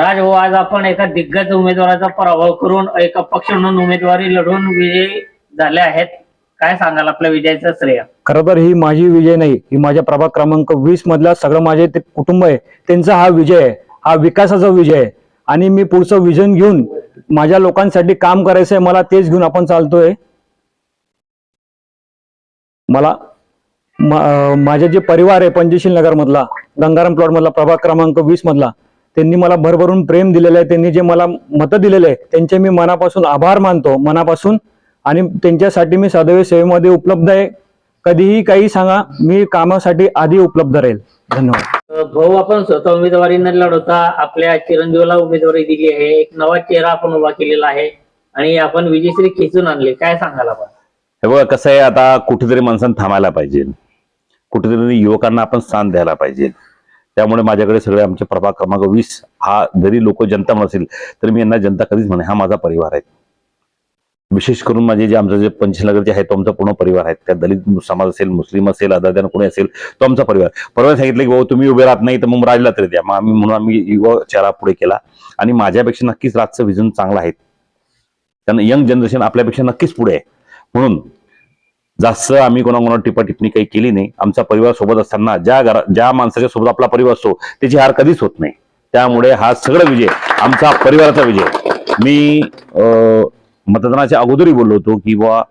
राज भाऊ आज आपण एका दिग्गज उमेदवाराचा पराभव करून एका पक्ष म्हणून उमेदवारी लढवून विजयी झाले आहेत. काय सांगाल आपल्या विजयाचं श्रेय? खरं तर ही माझी विजय नाही ही माझ्या प्रभाग क्रमांक वीस मधला सगळं माझे ते कुटुंब आहे. त्यांचा हा विजय आहे हा विकासाचा विजय आहे. आणि मी पुढचं विजन घेऊन माझ्या लोकांसाठी काम करायचंय मला तेच घेऊन आपण चालतोय. मला माझे जे परिवार आहे पंचशील नगर मधला गंगाराम प्लॉट मधला प्रभाग क्रमांक वीस मधला त्यांनी मला भरभरून प्रेम दिलेलं आहे त्यांनी जे मला मतं दिलेले आहे त्यांचे मी मनापासून आभार मानतो मनापासून. आणि त्यांच्यासाठी मी सदैव सेवेमध्ये उपलब्ध आहे. कधीही काही सांगा मी कामासाठी आधी उपलब्ध राहील. धन्यवाद. भाऊ आपण स्वतः उमेदवारी न लढवता. आपल्या चिरंजीवाला उमेदवारी दिली आहे. एक नवा चेहरा आपण उभा केलेला आहे. आणि आपण विजयश्री खेचून आणले. काय सांगाल आपण? हे बघा कसं आहे आता कुठेतरी माणसानं थांबायला पाहिजे. कुठेतरी युवकांना आपण स्थान द्यायला पाहिजे. त्यामुळे माझ्याकडे सगळे आमचे प्रभाग क्रमांक वीस हा जरी लोक जनता नसेल तरी मी यांना जनता कधीच म्हणे हा माझा परिवार आहे. विशेष करून माझे जे आमचं जे पंचनगरचे आहे तो आमचा पूर्ण परिवार आहे. त्या दलित समाज असेल मुस्लिम असेल अदाद्यान कोणी असेल तो आमचा परिवार. परिवार सांगितलं की भाऊ तुम्ही उभे राहत नाही तर मग राजला तरी द्या. मग आम्ही म्हणून आम्ही युवा चेहरा पुढे केला. आणि माझ्यापेक्षा नक्कीच राजचं विजन चांगलं आहे. त्यांना यंग जनरेशन आपल्यापेक्षा नक्कीच पुढे आहे. म्हणून जास्त आम्ही कोणाकोणा टिपाटिपणी काही केली नाही. आमचा परिवार सोबत असताना ज्या घरा ज्या माणसाच्या सोबत आपला परिवार असतो त्याची हार कधीच होत नाही. त्यामुळे हा सगळा विजय आमचा परिवाराचा विजय. मी अं, मतदानाच्या अगोदरही बोललो होतो की बुवा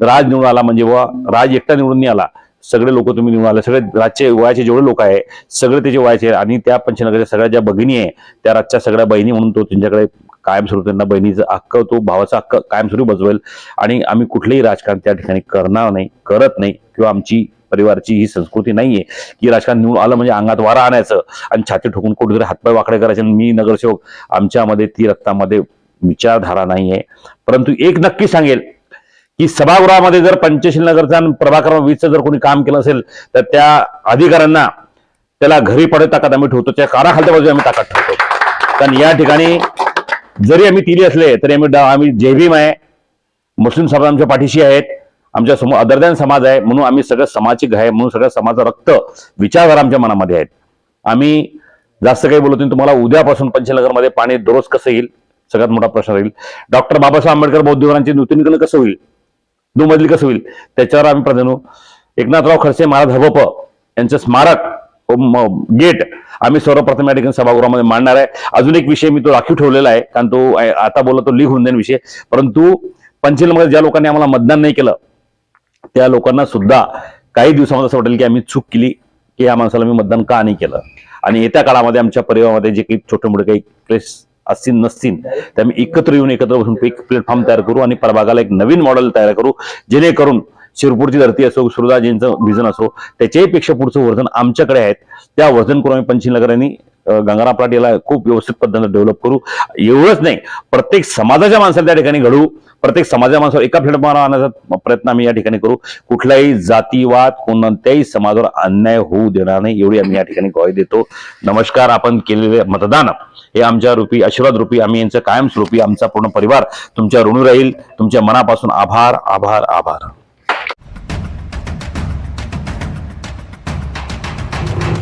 राज निवडून आला म्हणजे बुवा राज एकटा निवडून आला. सगळे लोक तुम्ही निवडून आले. सगळे राजचे वयाचे जेवढे लोक आहे सगळे त्याचे वयाचे आणि त्या पंचनगरच्या सगळ्या ज्या भगिनी आहे त्या राजच्या सगळ्या बहिणी म्हणून तो त्यांच्याकडे कायमस्वरूपी त्यांना बहिणीचा हक्क तो भावाचा हक्क कायमस्वरूप बजवेल. आणि आम्ही कुठलेही राजकारण त्या ठिकाणी करणार नाही करत नाही किंवा आमची परिवारची ही संस्कृती नाहीये की राजकारण निवडून आलं म्हणजे अंगात वारा आणायचं आणि छाती ठोकून कुठेतरी हातपाय वाकडे करायचे. आणि मी नगरसेवक आमच्यामध्ये ती रक्तामध्ये विचारधारा नाहीये. परंतु एक नक्की सांगेल की सभागृहामध्ये जर पंचशील नगरचा आणि प्रभाग क्रमांक वीसचं जर कोणी काम केलं असेल तर त्या अधिकाऱ्यांना त्याला घरी पडत ताकद आम्ही ठेवतो. त्या काराखालच्या बाजूला आम्ही ताकद ठेवतो. कारण या ठिकाणी जरी आम्ही तिरी असले तरी आम्ही डा- आम्ही जयभीम आहे मुस्लिम समाज आमच्या पाठीशी आहेत आमच्यासमोर अदरद्यान समाज आहे म्हणून आम्ही सगळं समाजिक आहे म्हणून सगळ्या समाजाचं रक्त विचारधारा आमच्या मनामध्ये आहेत. आम्ही जास्त काही बोलत नाही तुम्हाला उद्यापासून पंचनगरमध्ये पाणी दररोज कसं येईल सगळ्यात मोठा प्रश्न राहील. डॉक्टर बाबासाहेब आंबेडकर बौद्धिकांचे नूतनीकरण कसं होईल दुमजली कसं होईल त्याच्यावर आम्ही प्राधान्य एकनाथराव खडसे महाराज हबप यांचं स्मारक गेट. आम्ही सर्वप्रथम या ठिकाणी सभागृहामध्ये मांडणार आहे. अजून एक विषय मी तो राखीव ठेवलेला आहे कारण तो आता बोलला तो लीक होऊन जाईल विषय. परंतु पंचशीलमध्ये ज्या लोकांनी आम्हाला मतदान नाही केलं त्या लोकांना सुद्धा काही दिवसामध्ये असं वाटेल की आम्ही चूक केली की या माणसाला मी मतदान का नाही केलं? आणि येत्या काळामध्ये आमच्या परिवारामध्ये जे काही छोटे मोठे काही क्लेश असतील नसतील ते आम्ही एकत्र येऊन एकत्र बसून एक प्लॅटफॉर्म तयार करू आणि प्रभागाला एक नवीन मॉडेल तयार करू जेणेकरून शिरपूरची धरती असो सुरदाजींचं विजन असो त्याच्याही पेक्षा पुढचं वर्धन आमच्याकडे आहेत त्या वर्धन करून आम्ही पंचशीलनगर यांनी गंगाराम पाट याला खूप व्यवस्थित पद्धतीने डेव्हलप करू. एवढंच नाही प्रत्येक समाजाच्या माणसाला त्या ठिकाणी घडवू. प्रत्येक समाजाच्या माणसावर एका प्लॅटफॉर्मवर आणण्याचा प्रयत्न आम्ही या ठिकाणी करू. कुठलाही जातीवाद कोणत्याही समाजावर अन्याय होऊ देणार नाही एवढी आम्ही या ठिकाणी ग्वाही देतो. नमस्कार आपण केलेले मतदान हे आमच्या रूपी आशीर्वाद रूपी आम्ही यांचं कायमस्वरूपी आमचा पूर्ण परिवार तुमच्या ऋणी राहील. तुमच्या मनापासून आभार आभार आभार.